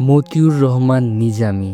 মতিউর রহমান নিজামী।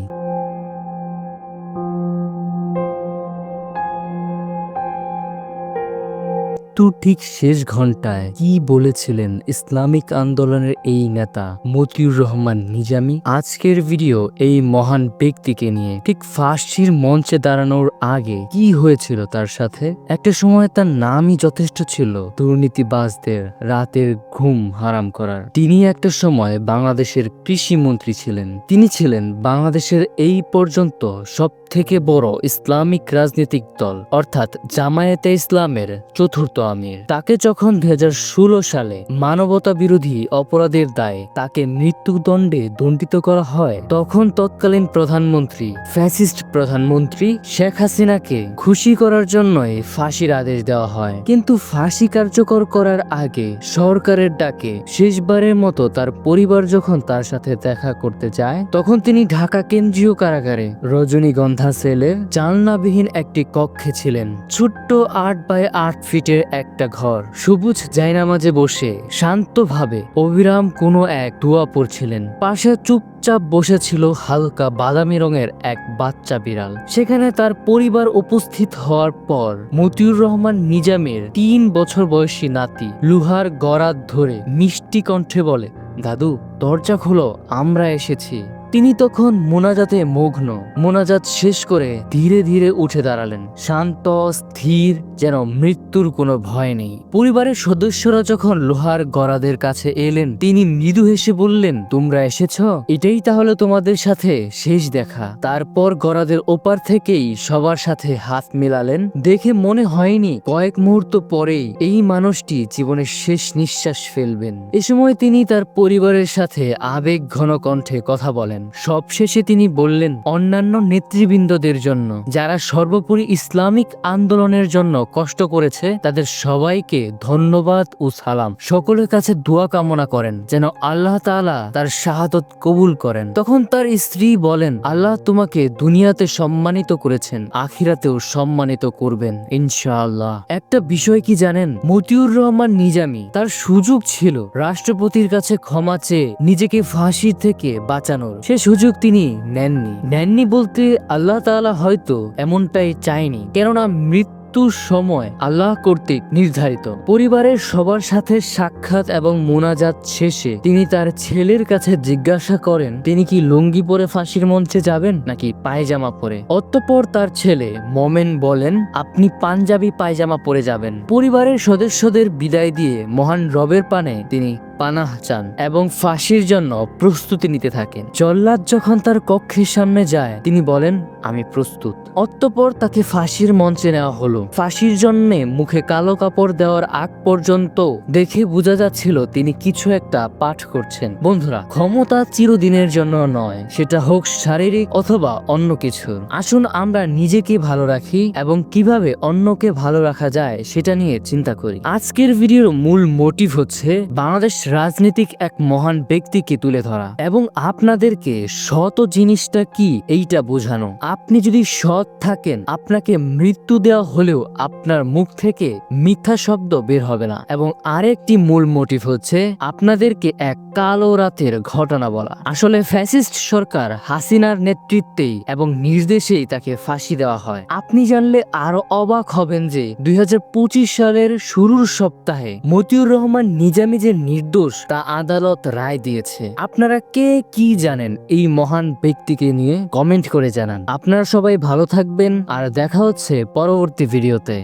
তো ঠিক শেষ ঘন্টায় কি বলেছিলেন ইসলামিক আন্দোলনের এই নেতা মতিউর রহমান নিজামি? আজকের ভিডিও এই মহান ব্যক্তিকে নিয়ে ঠিক ফাঁসির মঞ্চে দাঁড়ানোর আগে কি হয়েছিল তার সাথে? একটা সময় তার নামই যথেষ্ট ছিল, দুর্নীতিবাজদের রাতের ঘুম হারাম করার। তিনি একটা সময় বাংলাদেশের কৃষি মন্ত্রী ছিলেন। তিনি ছিলেন বাংলাদেশের এই পর্যন্ত সব থেকে বড় ইসলামিক রাজনৈতিক দল, অর্থাৎ জামায়াতে ইসলামের চতুর্থ আমির তাকে যখন দুই হাজার ষোলো সালে মানবতা বিরোধী অপরাধের দায়ে তাকে মৃত্যুদণ্ডে দণ্ডিত করা হয়, তখন তৎকালীন প্রধানমন্ত্রী, ফ্যাসিস্ট প্রধানমন্ত্রী শেখ হাসিনাকে খুশি করার জন্যই ফাঁসির আদেশ দেওয়া হয়। কিন্তু ফাঁসি কার্যকর করার আগে সরকারের ডাকে শেষবারের মতো তার পরিবার যখন তার সাথে দেখা করতে যায়, তখন তিনি ঢাকা কেন্দ্রীয় কারাগারে রজনীগন্ধা সেলের জানলাবিহীন একটি কক্ষে ছিলেন। ছোট্ট আট বাই আট ফিটের একটা ঘর। সবুজ জায়নামাজে বসে শান্তভাবে অবিরাম কোনো এক দোয়া পড়ছিলেন। পাশে চুপচাপ বসেছিল হালকা বাদামি রঙের এক বাচ্চা বিড়াল। সেখানে তার পরিবার উপস্থিত হওয়ার পর মতিউর রহমান নিজামের তিন বছর বয়সী নাতি লুহার গরাত ধরে মিষ্টি কণ্ঠে বলে, দাদু, দরজা খোলো, আমরা এসেছি। তিনি তখন মোনাজাতে মগ্ন। মোনাজাত শেষ করে ধীরে ধীরে উঠে দাঁড়ালেন। শান্ত, স্থির, যেন মৃত্যুর কোনো ভয় নেই। পরিবারের সদস্যরা যখন লোহার গরাদের কাছে এলেন, তিনি মৃদু হেসে বললেন, তোমরা এসেছ? এটাই তাহলে তোমাদের সাথে শেষ দেখা। তারপর গরাদের ওপার থেকেই সবার সাথে হাত মেলালেন। দেখে মনে হয়নি, কয়েক মুহূর্ত পরেই এই মানুষটি জীবনের শেষ নিঃশ্বাস ফেলবেন। এ সময় তিনি তার পরিবারের সাথে আবেগ ঘন কণ্ঠে কথা বলেন। সবশেষে তিনি বললেন, অন্যান্য নেতৃবৃন্দদের জন্য, যারা সর্বোপরি ইসলামিক আন্দোলনের জন্য কষ্ট করেছে, তাদের সবাইকে ধন্যবাদ ও সালাম। সকলের কাছে দোয়া কামনা করেন, যেন আল্লাহ তাআলা তার শাহাদত কবুল করেন। তখন তার স্ত্রী বলেন, আল্লাহ তোমাকে দুনিয়াতে সম্মানিত করেছেন, আখিরাতেও সম্মানিত করবেন, ইনশাআল্লাহ। একটা বিষয় কি জানেন? মতিউর রহমান নিজামি, তার সুযোগ ছিল রাষ্ট্রপতির কাছে ক্ষমা চেয়ে নিজেকে ফাঁসি থেকে বাঁচানোর। সে সুযোগ তিনি নেননি। নেননি বলতে আল্লাহ তাআলা হয়তো এমনটাই চায়নি, কেননা মৃত্যু মৃত্যুর সময় আল্লাহ কর্তৃক নির্ধারিত। পরিবারের সবার সাথে সাক্ষাৎ এবং মোনাজাত শেষে তিনি তার ছেলের কাছে জিজ্ঞাসা করেন, তিনি কি লুঙ্গি পরে ফাঁসির মঞ্চে যাবেন নাকি পায়জামা পরে? অতঃপর তার ছেলে মোমেন বলেন, আপনি পাঞ্জাবি পায়জামা পরে যাবেন। পরিবারের সদস্যদের বিদায় দিয়ে মহান রবের পানে তিনি পানাহ চান এবং ফাঁসির জন্য প্রস্তুতি নিতে থাকেন। জল্লাদ যখন তার কক্ষের সামনে যায়, তিনি বলেন, আমি প্রস্তুত। অতঃপর তাকে ফাঁসির মঞ্চে নেওয়া হলো। ফাঁসির জন্য মুখে কালো কাপড় দেওয়ার আগ পর্যন্ত দেখে বোঝা যাচ্ছিল তিনি কিছু একটা পাঠ করছেন। বন্ধুরা, ক্ষমতা চিরদিনের জন্য নয়, সেটা হোক শারীরিক অথবা অন্য কিছু। আসুন আমরা নিজেকে ভালো রাখি এবং কীভাবে অন্যকে ভালো রাখা যায় সেটা নিয়ে চিন্তা করি। আজকের ভিডিওর মূল মোটিভ হচ্ছে বাংলাদেশ রাজনীতিক এক মহান ব্যক্তিকে তুলে ধরা। এবং আপনাদেরকে সৎ জিনিসটা কি এইটা বোঝানো। আপনি যদি সৎ থাকেন, আপনাকে মৃত্যু দেওয়া হলেও আপনার মুখ থেকে মিথ্যা শব্দ বের হবে না। এবং আরেকটি মূল মোটিভ হচ্ছে, আপনাদেরকে এক কালো রাতের ঘটনা বলা। আসলে ফ্যাসিস্ট সরকার হাসিনার নেতৃত্বেই এবং নির্দেশেই তাকে ফাঁসি দেওয়া হয়। আপনি জানলে আরও অবাক হবেন যে দুই হাজার পঁচিশ সালের শুরুর সপ্তাহে মতিউর রহমান নিজামী যে নির্দোষ তা আদালত রায় দিয়েছে। আপনারা কে কি জানেন এই মহান ব্যক্তিকে নিয়ে? কমেন্ট করে জানান। আপনারা সবাই ভালো থাকবেন, আর দেখা হচ্ছে পরবর্তী ভিডিওতে।